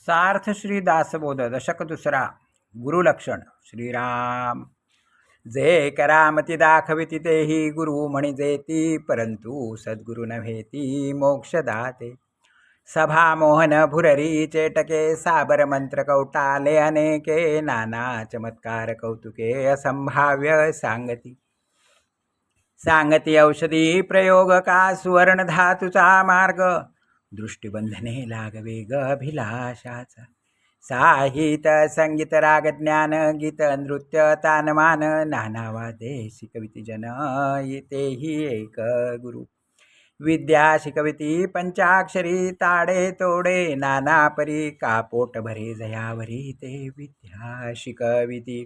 सार्थ श्री दासबोध दशक दुसरा गुरुलक्षण श्रीराम. जे करामती दाखविती तेही गुरु म्हणजेती परंतु सद्गुरु नव्हेती मोक्षदाते. सभा मोहन भुररी चेटके साबर मंत्र कौटाले अनेके नाना चमत्कार कौतुके असंभाव्य सांगती. सांगती औषधी प्रयोग का सुवर्ण धातूचा मार्ग? दृष्टिबंधने लागवे ग अभिलाषाचा साहित संगीत राग ज्ञान गीत नृत्य तानमान नाना वादे शिकविती जन तेही एक गुरु विद्या शिकविती पंचाक्षरी ताडे तोडे नाना परी कापोट भरे जयावरी ते विद्या शिकविती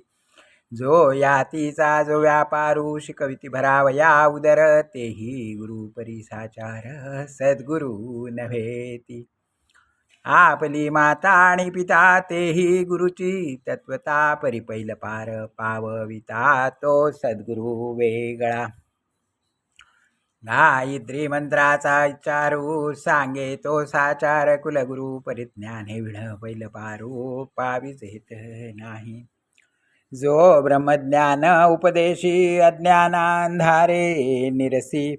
जो यातीचा जो व्यापारू शिकविती भरावया उदर तेही गुरु परिसाचार सद्गुरु नव्हेती. आपली माता आणि पिता तेही गुरुची तत्वता परिपैल पार पावविता तो सद्गुरु वेगळा. गायत्री मंत्राचा उच्चारू सांगे तो साचार कुलगुरु परिज्ञान हे विण पैल पारू पाविजेत नाही. जो ब्रह्मज्ञान उपदेशी अज्ञानांधारे निरसी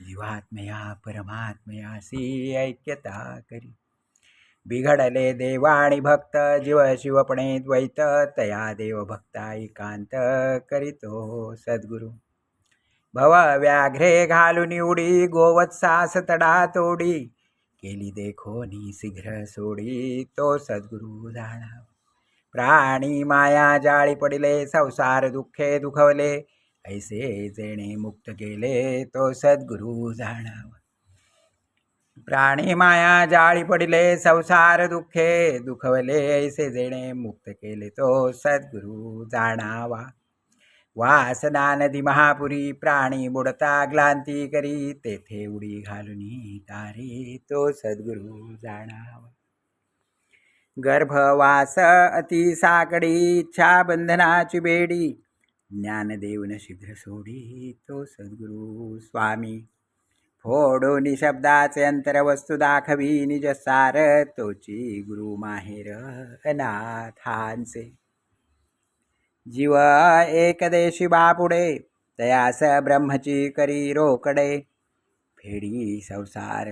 जीवात्मया परमात्मयासी ऐक्यता करी. बिघडले देवाणी भक्त जीव शिवपणे द्वैत तया देव भक्ता एकांत करीतो सद्गुरु. भव व्याघ्रे घालून उडी गोवत्सास तडा तोडी केली देखो नी शीघ्र सोडी तो सद्गुरु जाणा प्राणी माया जाळी पडिले संसार दुःखे दुखवले. ऐसे जेणे मुक्त केले तो सद्गुरु जाणावा. प्राणी माया जाळी पडिले संसार दुःखे दुखवले. ऐसे जेणे मुक्त केले तो सद्गुरु जाणावा. वासना नदी महापुरी प्राणी बुडता ग्लांती करी. तेथे उडी घालून तारी तो सद्गुरु जाणावा. गर्भवास अति साकडी इच्छा बंधनाची बेडी. ज्ञानदेवन शीघ्र सोडी तो सद्गुरु स्वामी. फोडो शब्दाचे अंतर वस्तू दाखवी निज सार तोची गुरु माहेर अनाथांचे. जीव एकदेशी बापुडे तयास ब्रह्मची करी रोकडे. फेडी संसार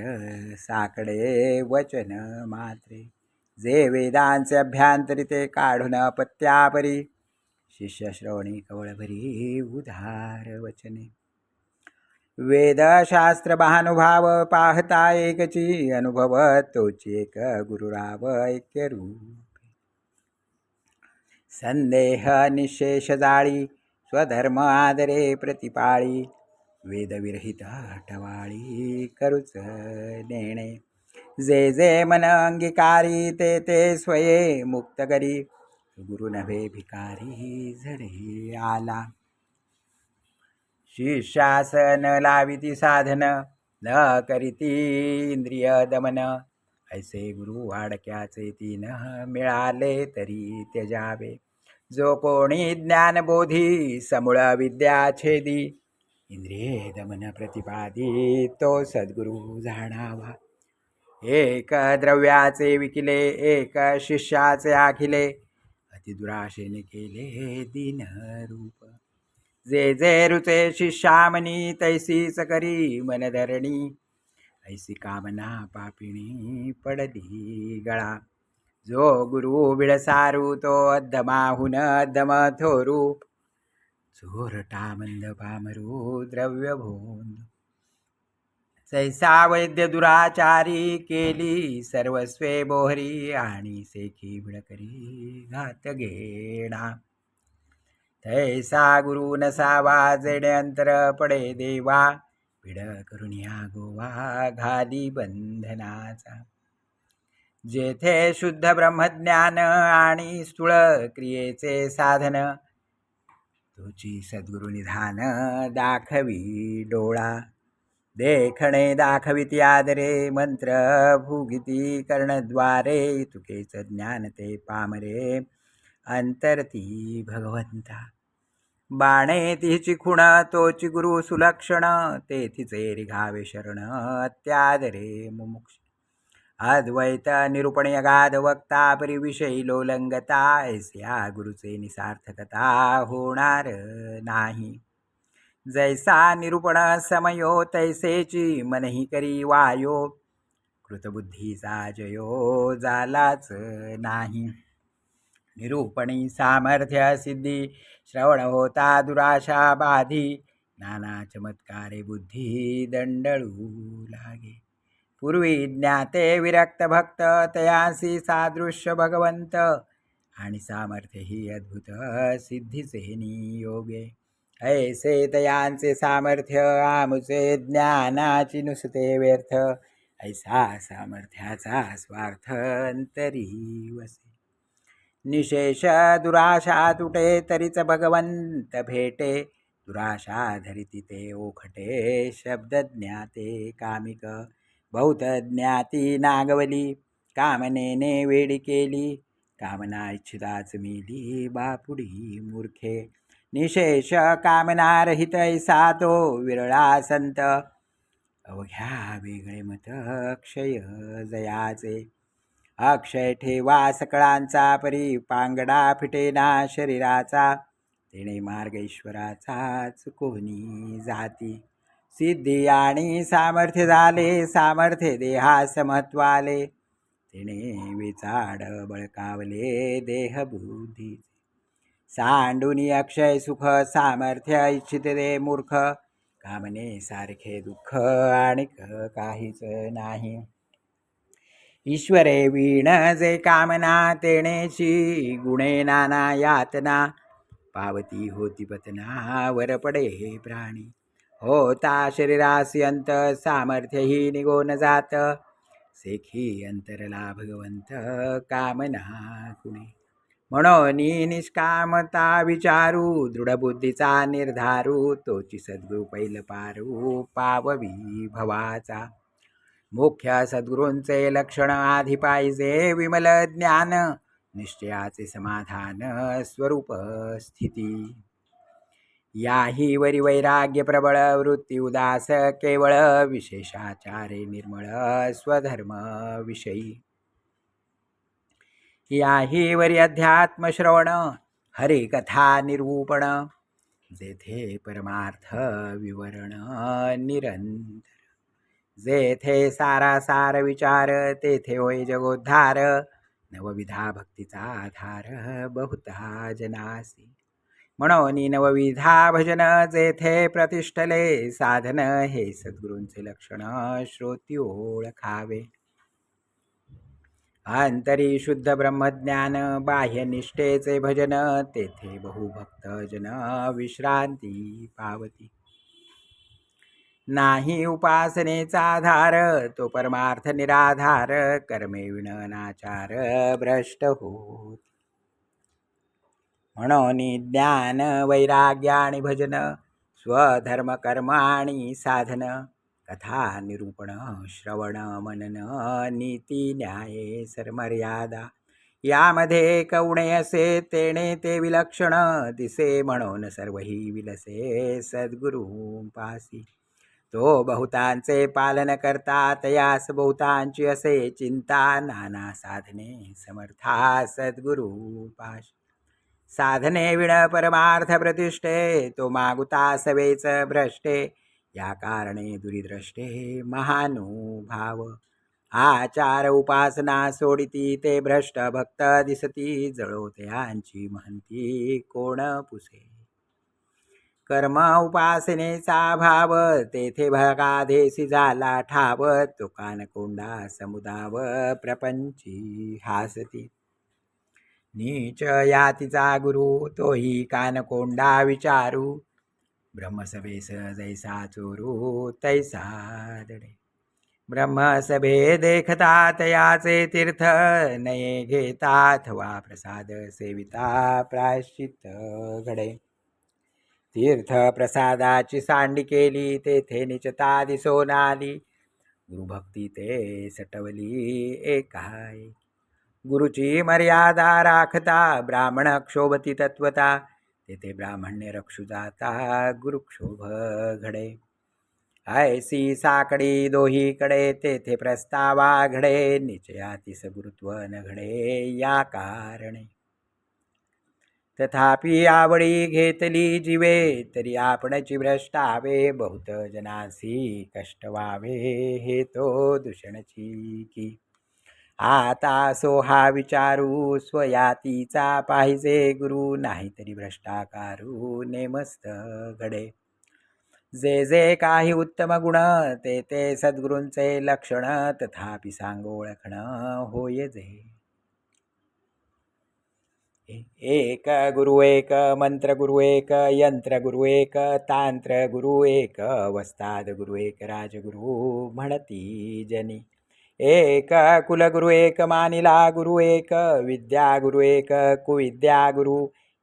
साकडे वचन मात्रे. जे वेदांचे अभ्यांतरिते काढून पत्यापरी. शिष्य श्रवणी कवळभरी उधार वचने. वेदशास्त्र महानुभाव पाहता एकची अनुभव तोची एक गुरुराव ऐक्य रूप. संदेह निशेष जाळी स्वधर्म आदरे प्रतिपाळी. वेदविरहित टवाळी करूच नेणे. जे जे मन अंगीकारी ते ते स्वये मुक्त करी. गुरु नव्हे भिकारी झडे आला. शिष्यासन लाविती साधन न करीती इंद्रिय दमन. ऐसे गुरु वाडक्याचे तीन मिळाले तरी त्यजावे. जो कोणी ज्ञानबोधी समूळ विद्या छेदी. इंद्रिये दमन प्रतिपादी तो सद्गुरु जाणावा. एक द्रव्याचे विकिले एक शिष्याचे आखिले. अतिदुराशेने केले दिन रूप. जे जे रुचे शिष्यामनी तैसीच करी मनधरणी. ऐसी कामना पापिणी पडली गळा. जो गुरु बिळसारू तो अद्धमाहून अद्धम थोरू. चोरटा मंद पामरू द्रव्य भोंद सैसा वैद्य दुराचारी केली सर्वस्वे बोहरी आणि सेखी भिडकरी घात घेणा. तैसा गुरु नसावा जेणे अंतर पडे देवा पिढ करुणिया गोवा घाली बंधनाचा. जेथे शुद्ध ब्रह्मज्ञान आणि स्थूळ क्रियेचे साधन तुझी सद्गुरु निधान दाखवी डोळा. देखणे दाखविती आदरे मंत्र भूगिती कर्णद्वारे तुकेच ज्ञान ते पामरे अंतरती भगवंता. बाणे तिची खुण तोची गुरु सुलक्षण ते तिचे रिघावे शरण त्यादरे मुमुक्ष. अद्वैत निरूपण अगाध वक्ता परिविषयी लोलंगता ऐस्या गुरुचे निसार्थकता होणार नाही. जैसा निरूपण समयो तैसेची मनही करी वायो। कृतबुद्धीचा जयो झालाच नाही। निरूपणी सामर्थ्य सिद्धी श्रवण होता दुराशा बाधी। नाना चमत्कारे बुद्धी दंडळू लागे। पूर्वी ज्ञाते विरक्त भक्त तयासी सादृश्य भगवंत। आणि सामर्थ्य ही अद्भुत सिद्धीचे नियोगे ऐसे तयांचे सामर्थ्य आमचे ज्ञानाची नुसते व्यर्थ. ऐसा सामर्थ्याचा स्वार्थ अंतरी वसे. निशेष दुराशा तुटे तरीच भगवंत भेटे. दुराशा धरिती ते ओखटे शब्द ज्ञाते कामिक. बहुत ज्ञाती नागवली कामनेने वेडी केली. कामना इच्छिताच मिली बापुडी मूर्खे. निशेष कामनारहित ऐसा तो विरळा संत अवघ्या वेगळे मत क्षय जयाचे। अक्षय ठेवा सकळांचा परी पांगडा फिटेना शरीराचा। तिने मार्गेश्वराचाच कोणी जाती। सिद्धी आणि सामर्थ्य झाले सामर्थ्य देहास महत्वाले तिने विचाड बळकावले देहबुद्धी सांडूनी अक्षय सुख सामर्थ्य इच्छित दे मूर्ख. कामने सारखे दुःख आणि काहीच नाही. ईश्वरे वीण जे कामना तेणेची गुणे नाना यातना. पावती होती पतना वर पडे प्राणी. होता शरीरासी अंत सामर्थ्यही निघून जात. सेखी अंतरला भगवंत कामना कुणे म्हणून निष्कामता विचारू दृढबुद्धीचा निर्धारू तोची सद्गुरु पैल पारू पाववी भवाचा. मुख्य सद्गुरूंचे लक्षण आधी पाहिजे विमल ज्ञान निश्चयाचे समाधान स्वरूप स्थिती. याही वरी वैराग्य प्रबळ वृत्ती उदास केवळ विशेषाचारे निर्मळ स्वधर्म विषयी. याही वरी अध्यात्म श्रवण हरिकथा निरूपण. जेथे परमार्थ विवरण निरंतर. जेथे सारासार विचार तेथे होय जगोद्धार. नवविधा भक्तीचा आधार बहुता जनासी. म्हणून नवविधा भजन जेथे प्रतिष्ठले साधन हे सद्गुरूंचे लक्षण श्रोती ओळखावे. अंतरी शुद्ध ब्रह्मज्ञान बाह्यनिष्ठेचे भजन तेथे बहुभक्त जन विश्रांती पावती. नाही उपासनेचा आधार तो परमार्थ निराधार कर्मे विणनाचार भ्रष्ट होत. म्हणून ज्ञान वैराग्य आणि भजन स्वधर्म कर्म आणि साधन कथा निरूपण श्रवण मनन नीती न्याय सरमर्यादा. यामध्ये कवणे असे तेणे ते विलक्षण दिसे म्हणून सर्वही विलसे सद्गुरू पासी. तो बहुतांचे पालन करता तयास बहुतांची असे चिंता नाना साधने समर्था सद्गुरु पाश साधने विण परमार्थ प्रतिष्ठे तो मागुता सवेच भ्रष्टे या कारणे दुरिद्रष्टे महानुभाव। आचार उपासना सोडिती ते भ्रष्ट भक्त दिसती जळो त्यांची म्हणती कोण पुसे। कर्म उपासनेचा भाव तेथे भगाधेसी झाला ठाव तुकान कोंडा समुदाव प्रपंची हासती। नीच यातीचा गुरु तोही कानकोंडा विचारू। ब्रह्मसभेस जैसा चोरू तैसा दडे. ब्रह्मसभे देखता तयाचे तीर्थ नये घेता अथवा प्रसाद सेविता प्रायश्चित घडे तीर्थ प्रसादाची सांडी केली तेथे निचता दिसून आली गुरुभक्ती ते सटवली एकाय गुरुची मर्यादा राखता ब्राह्मण क्षोभती तत्वता. तेथे ब्राह्मण्य रक्षू जाता गुरुक्षोभ घडे. ऐसी साकडी दोहीकडे तेथे प्रस्तावा घडे निश्चयाती गुरुत्व न घडे या कारणे. तथापि आवडी घेतली जीवे तरी आपणची भ्रष्टावे बहुत जनासी कष्ट व्हावे हे तो दूषणची की. आता सो हा विचारू स्वयातीचा पाहिजे गुरु. नाहीतरी भ्रष्टाकारू नेमस्त घडे जे जे काही उत्तम गुण ते ते सद्गुरूंचे लक्षण तथापि सांग ओळखण होय जे. एक गुरु एक मंत्र गुरु एक यंत्र गुरु एक तांत्र गुरु एक वस्ताद गुरु एक राजगुरु म्हणती जनी. एक कुलगुरु एक मानिला गुरु एक विद्या गुरु एक कुविद्या गुरु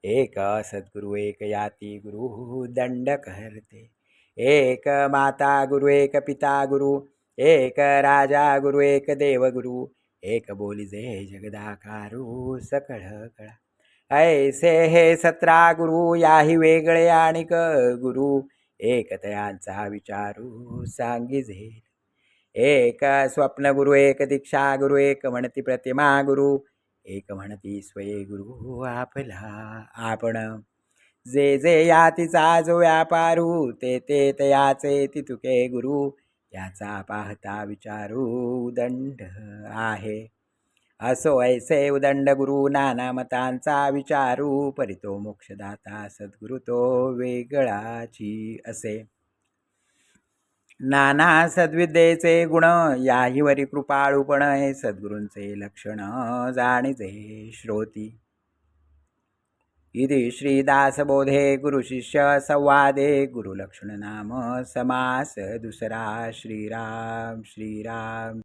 एक सद्गुरु एक याती गुरु दंड करते। एक माता गुरु एक पिता गुरु एक राजा गुरु एक देवगुरु एक बोली जे जगदाकारू सकळ कळा ऐसे हे सतरा गुरु याही वेगळे आणिक गुरु एक तयांचा विचारू सांगिजे एक स्वप्न गुरु एक दीक्षा गुरु एक म्हणती प्रतिमा गुरु एक म्हणती स्वये गुरु आपला आपण. जे जे या तिचा जो व्यापारू हो, ते ते तयाचे तितुके गुरु याचा पाहता विचारू दंड आहे. असो ऐसे उदंड गुरु नाना मतांचा विचारू परितो मोक्षदाता सद्गुरु तो वेगळाची असे. नाना सद्विद्येचे गुण याहीवरी कृपाळूपण हे सद्गुरूंचे लक्षण जाणीचे श्रोती. इति श्रीदासबोधे गुरुशिष्य संवादे गुरुलक्षण नाम समास दुसरा श्रीराम श्रीराम.